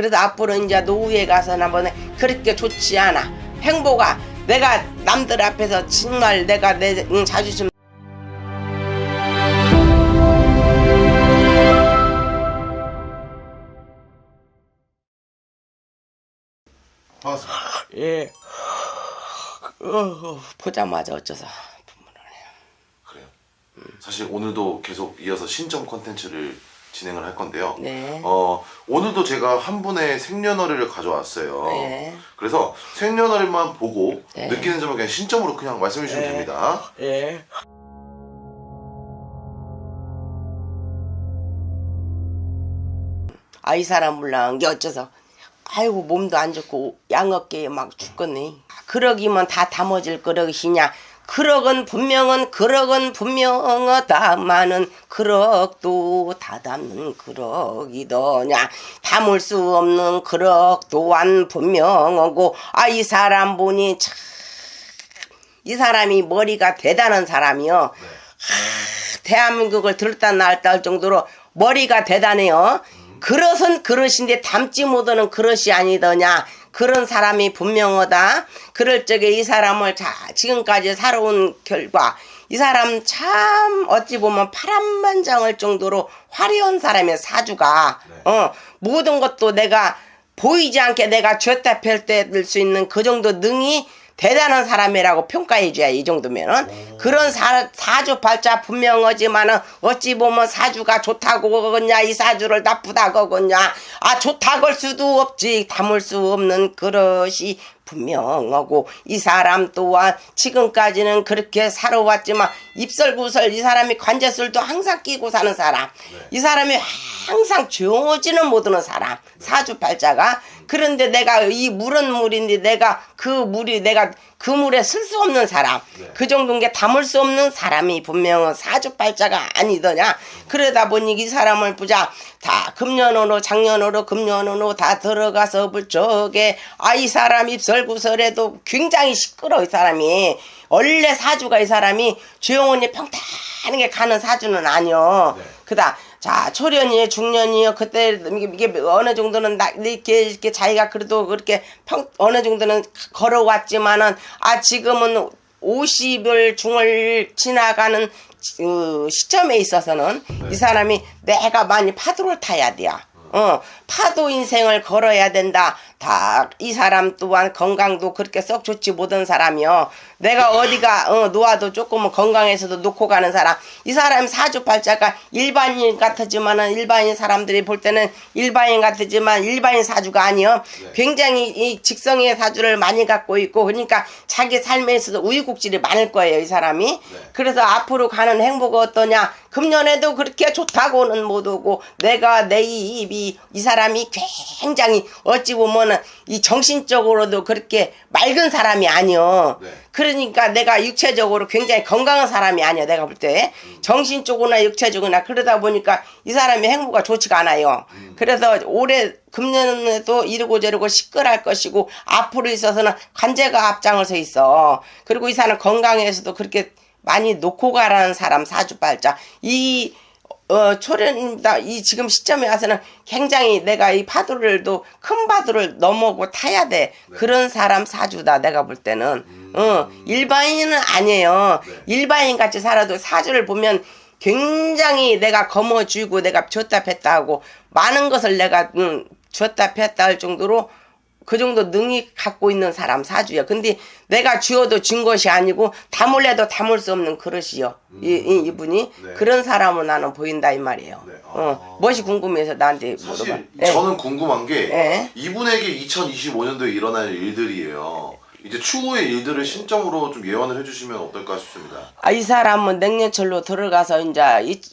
그래도 앞으로 이제 노후에 가서는 한번 그렇게 좋지 않아. 행복아, 내가 남들 앞에서 정말 내가 내 응, 자존심 반갑습니다. 예. 어, 보자마자 어쩌서 그래요. 사실 오늘도 계속 이어서 신점 컨텐츠를 진행을 할 건데요. 네. 어, 오늘도 제가 한 분의 생년월일을 가져왔어요. 네. 그래서 생년월일만 보고 네. 느끼는 점을 그냥 신점으로 그냥 말씀해 주시면 네. 됩니다. 예. 아, 이 사람 몰라. 게 어째서. 아이고, 몸도 안 좋고, 양어깨에 막 죽겠네. 그러기면 다 담아질 그러시냐. 그럭은 분명은 그럭은 분명하다마는 그럭도 다 담는 그럭이더냐 담을 수 없는 그럭 또한 분명하고 아 이 사람 보니 참 이 사람이 머리가 대단한 사람이요. 하, 대한민국을 들었다 놨다 할 정도로 머리가 대단해요. 그릇은 그릇인데 담지 못하는 그릇이 아니더냐. 그런 사람이 분명하다. 그럴 적에 이 사람을 자, 지금까지 살아온 결과 이 사람 참 어찌 보면 파란만장할 정도로 화려한 사람의 사주가 네. 어 모든 것도 내가 보이지 않게 내가 쥐었다 펼때 수 있는 그 정도 능이 대단한 사람이라고 평가해줘야 이 정도면은 그런 사, 사주 발자 분명하지만은 어찌 보면 사주가 좋다고 하겠냐 이 사주를 나쁘다고 하겠냐. 아 좋다고 할 수도 없지. 담을 수 없는 그릇이 분명하고 이 사람 또한 지금까지는 그렇게 살아왔지만 입설구설 이 사람이 관제술도 항상 끼고 사는 사람. 이 사람이 항상 조용하지는 못하는 사람. 사주팔자가. 그런데 내가 이 물은 물인데 내가 그 물이 내가 그 물에 쓸 수 없는 사람. 네. 그 정도인 게 담을 수 없는 사람이 분명은 사주팔자가 아니더냐. 그러다 보니 이 사람을 보자. 다 금년으로 작년으로 금년으로 다 들어가서 볼 적에 아이 사람 입설 구설에도 굉장히 시끄러 이 사람이. 원래 사주가 이 사람이 조용히 평탄하게 가는 사주는 아니요. 네. 그다 자 초년이에요 중년이에요 그때 이게, 어느 정도는 나, 이렇게 이렇게 자기가 그래도 그렇게 평 어느 정도는 걸어왔지만은 아 지금은 50을 중을 지나가는 어, 시점에 있어서는 이 사람이 내가 많이 파도를 타야 돼요. 어, 파도 인생을 걸어야 된다. 다 이 사람 또한 건강도 그렇게 썩 좋지 못한 사람이요. 내가 어디가 어, 놓아도 조금은 건강해서도 놓고 가는 사람. 이 사람 사주팔자가 일반인 같지만은 일반인 사람들이 볼 때는 일반인 같지만 일반인 사주가 아니요. 네. 굉장히 이 직성의 사주를 많이 갖고 있고 그러니까 자기 삶에서도 우유곡질이 많을 거예요 이 사람이. 그래서 앞으로 가는 행보가 어떠냐. 금년에도 그렇게 좋다고는 못 오고 내가 내 입이 이 사람이 굉장히 어찌 보면은 이 정신적으로도 그렇게 맑은 사람이 아니요. 네. 그 러니까 내가 육체적으로 굉장히 건강한 사람이 아니야 내가 볼 때 정신적으로나 육체적으로나 그러다 보니까 이 사람의 행보가 좋지가 않아요. 그래서 올해 금년에도 이러고 저러고 시끌할 것이고 앞으로 있어서는 관제가 앞장을 서 있어. 그리고 이 사람 건강에서도 그렇게 많이 놓고 가라는 사람 사주발자 이 어, 초련입니다. 이 지금 시점에 와서는 굉장히 내가 이 파도를도 큰 파도를 넘어고 타야 돼. 그런 사람 사주다. 내가 볼 때는. 어, 일반인은 아니에요. 네. 일반인 같이 살아도 사주를 보면 굉장히 내가 거머쥐고 내가 줬다 뺐다 하고 많은 것을 내가 음, 줬다 뺐다 할 정도로 그 정도 능이 갖고 있는 사람 사주야. 근데 내가 쥐어도 준 것이 아니고 담을래도 담을 수 없는 그릇이요. 이, 이, 이 분이 네. 그런 사람은 나는 보인다 이 말이에요. 네. 어, 아. 무엇이 궁금해서 나한테 물어봐. 사실 예. 저는 궁금한 게 네. 이분에게 2025년도에 일어날 일들이에요. 이제 추후의 일들을 신점으로 좀 예언을 해주시면 어떨까 싶습니다. 아, 이 사람은 냉년철로 들어가서 이제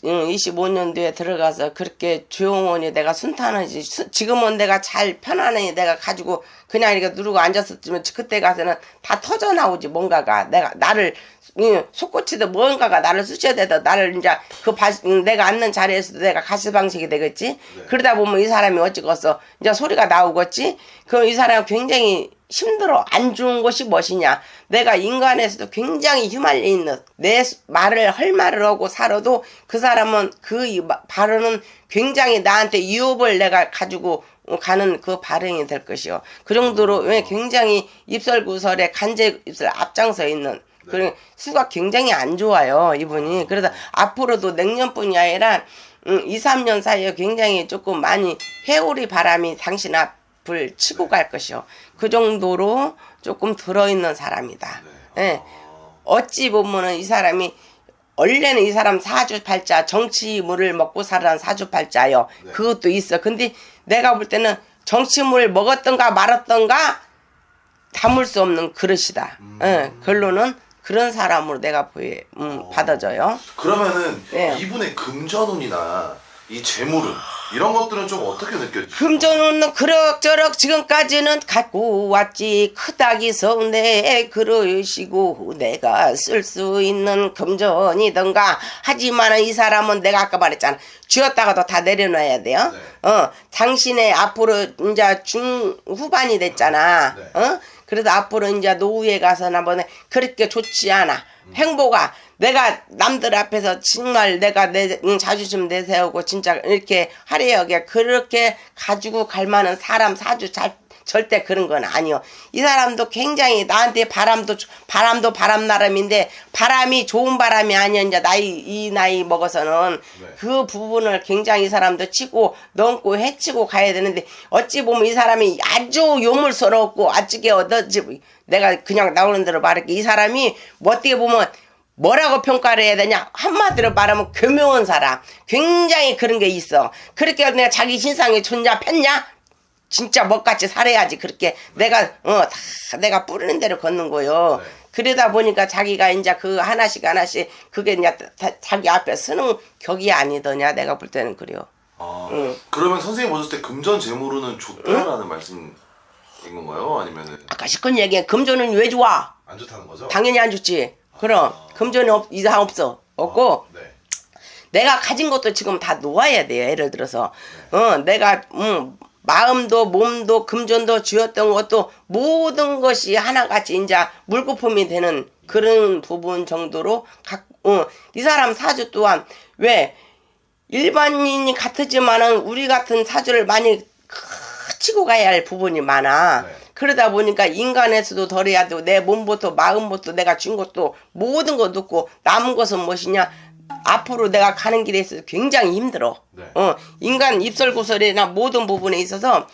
25년도에 들어가서 그렇게 조용히 내가 순탄하지 수- 지금은 내가 잘 편안히 내가 가지고 그냥 이렇게 누르고 앉았었지만 그때 가서는 다 터져 나오지 뭔가가. 내가 나를 응, 속고치도 뭔가가 나를 되다 나를 이제 그 바, 응, 내가 앉는 자리에서도 내가 가시방식이 되겠지? 그러다 보면 이 사람이 어찌겠어 이제 소리가 나오겠지? 그럼 이 사람은 굉장히 힘들어 안 좋은 것이 무엇이냐 내가 인간에서도 굉장히 휘말려 있는 내 수- 말을 할 말을 하고 살아도 그 사람은 그 발언은 굉장히 나한테 유혹을 내가 가지고 가는 그 발행이 될 것이요. 그 정도로 왜 굉장히 입설 구설에 간제 입설 앞장서 있는 그런 수가 굉장히 안 좋아요 이분이. 그래서 앞으로도 내년뿐이 아니라 음, 2, 3년 사이에 굉장히 조금 많이 회오리 바람이 당신 앞 을 치고 갈 것이요. 그 정도로 조금 들어있는 사람이다. 예. 어찌 보면은 이 사람이 원래는 이 사람 사주팔자 정치물을 먹고 살아는 사주팔자요. 네. 그것도 있어. 근데 내가 볼 때는 정치물 먹었던가 말았던가 담을 수 없는 그릇이다. 예. 결론은 그런 사람으로 내가 보이, 음, 받아줘요. 그러면은 예. 이분의 금전운이나 이 재물은 이런 것들은 좀 어떻게 느껴지죠? 금전은 그럭저럭 지금까지는 갖고 왔지 크다기서 내 그러시고 내가 쓸 수 있는 금전이던가 하지만 이 사람은 내가 아까 말했잖아 쥐었다가도 다 내려놔야 돼요 네. 어 당신의 앞으로 이제 중후반이 됐잖아 네. 어 그래도 앞으로 이제 노후에 가서는 한번 그렇게 좋지 않아. 행보가 내가 남들 앞에서 정말 내가 내 응, 자존심 내세우고 진짜 이렇게 하려게 그렇게 가지고 갈 만한 사람 사주 잘 절대 그런 건 아니요. 이 사람도 굉장히 나한테 바람도 조- 바람도 바람 나름인데 바람이 좋은 바람이 아니야. 이제 나이 이 나이 먹어서는 네. 그 부분을 굉장히 이 사람도 치고 넘고 해치고 가야 되는데 어찌 보면 이 사람이 아주 요물스럽고 아ጭ게 얻어지 내가 그냥 나오는 대로 말할게. 이 사람이 뭐 어떻게 보면 뭐라고 평가를 해야 되냐? 한마디로 말하면 교묘한 사람. 굉장히 그런 게 있어. 그렇게 내가 자기 신상에 존냐 폈냐 진짜 먹같이 살아야지 그렇게 내가 어 다 내가 뿌리는 대로 걷는 거요 네. 그러다 보니까 자기가 이제 그 하나씩 하나씩 그게 이제 다- 자기 앞에 쓰는 격이 아니더냐 내가 볼 때는 그래요 아, 응. 그러면 선생님 보셨을 때 금전 재물운은 좋다라는 말씀인 건가요? 아니면은 아까 시큰 얘기해 금전은 왜 좋아 안 좋다는 거죠? 당연히 안 좋지 그럼 금전이 없, 이상 없어 없고 네. 내가 가진 것도 지금 다 놓아야 돼요. 예를 들어서 어 내가 음 마음도 몸도 금전도 쥐었던 것도 모든 것이 하나같이 이제 물거품이 되는 그런 부분 정도로 각, 어, 이 사람 사주 또한 왜 일반인이 같지만은 우리 같은 사주를 많이 치고 가야 할 부분이 많아. 네. 그러다 보니까 인간에서도 덜해야 되고 내 몸부터 마음부터 내가 준 것도 모든 거 놓고 남은 것은 무엇이냐 앞으로 내가 가는 길에 있어서 굉장히 힘들어. 네. 어 인간 입설구설이나 모든 부분에 있어서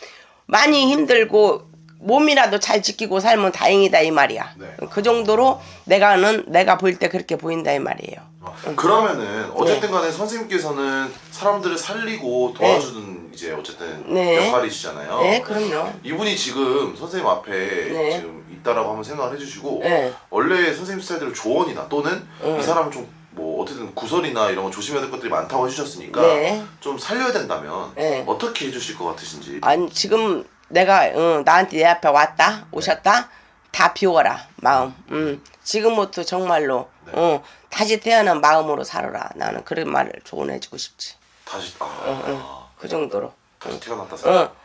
많이 힘들고 몸이라도 잘 지키고 살면 다행이다 이 말이야. 네. 그 정도로 내가는 내가 보일 때 그렇게 보인다 이 말이에요. 아, 그러면은 어쨌든 간에 선생님께서는 사람들을 살리고 도와주는 이제 어쨌든 네. 역할이시잖아요. 네, 그럼요. 이분이 지금 선생님 앞에 네. 지금 있다라고 한번 생각을 해주시고 네. 원래 선생님 스타일대로 조언이나 또는 이 사람은 좀 뭐 어쨌든 구설이나 이런 거 조심해야 될 것들이 많다고 해주셨으니까 네. 좀 살려야 된다면 네. 어떻게 해주실 것 같으신지. 아니 지금 내가 어, 나한테 내 앞에 왔다 오셨다? 다 비워라 마음. 음 지금부터 정말로 어 다시 태어난 마음으로 살아라. 나는 그런 말을 조언해주고 싶지. 다시 아, 그 정도로. 다시 태어났다 살아 어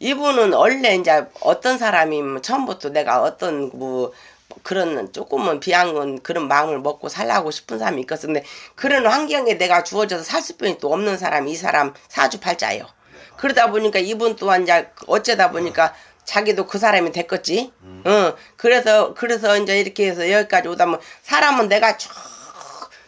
이분은 원래 이제 어떤 사람이면 처음부터 내가 어떤 뭐 그런 조금은 비양은 그런 마음을 먹고 살라고 싶은 사람이 있겠는데 그런 환경에 내가 주어져서 살 수뿐이 또 없는 사람이 이 사람 사주팔자예요. 그러다 보니까 이분 또한 이제 어쩌다 보니까 자기도 그 사람이 됐겠지. 응. 그래서 그래서 이제 이렇게 해서 여기까지 오다 보면 사람은 내가 쭉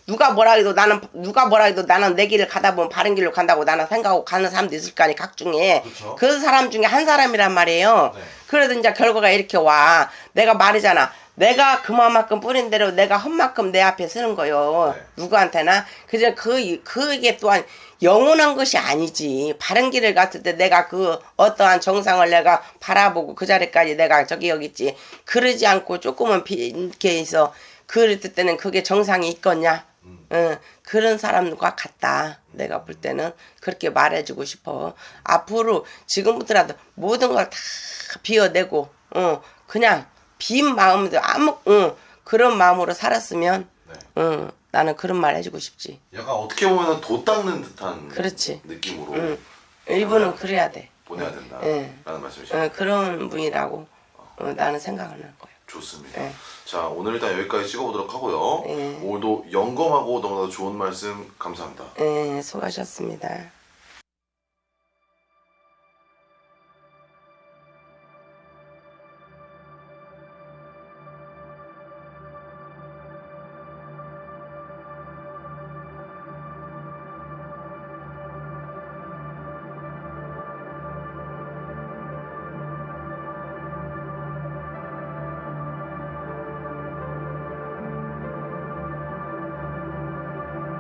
누가 뭐라 해도 나는 누가 뭐라 해도 나는 내 길을 가다 보면 바른 길로 간다고 나는 생각하고 가는 사람도 있을 거 아니 각 중에 그쵸. 그 사람 중에 한 사람이란 말이에요. 네. 그래도 이제 결과가 이렇게 와. 내가 말이잖아. 내가 그만큼 뿌린 대로 내가 헛만큼 내 앞에 쓰는 거요. 네. 누구한테나. 그저 그, 그게 또한 영원한 것이 아니지. 바른 길을 갔을 때 내가 그 어떠한 정상을 내가 바라보고 그 자리까지 내가 저기 여기 있지. 그러지 않고 조금은 비, 이렇게 해서 그랬을 때는 그게 정상이 있겠냐? 응, 그런 사람과 같다. 내가 볼 때는 그렇게 말해주고 싶어. 앞으로 지금부터라도 모든 걸 다 비워내고, 어, 그냥 빈 마음도 아무, 응, 그런 마음으로 살았으면, 네. 응, 나는 그런 말 해주고 싶지. 약간 어떻게 보면 도 닦는 듯한 그렇지. 느낌으로 응. 이분은 그래야 돼. 보내야 된다라는 네. 말씀이시죠. 어, 그런 분이라고 어, 나는 생각을 할 거야. 좋습니다. 네. 자 오늘 일단 여기까지 찍어보도록 하고요. 네. 오늘도 영검하고 너무나 도 좋은 말씀 감사합니다. 예, 수고하셨습니다.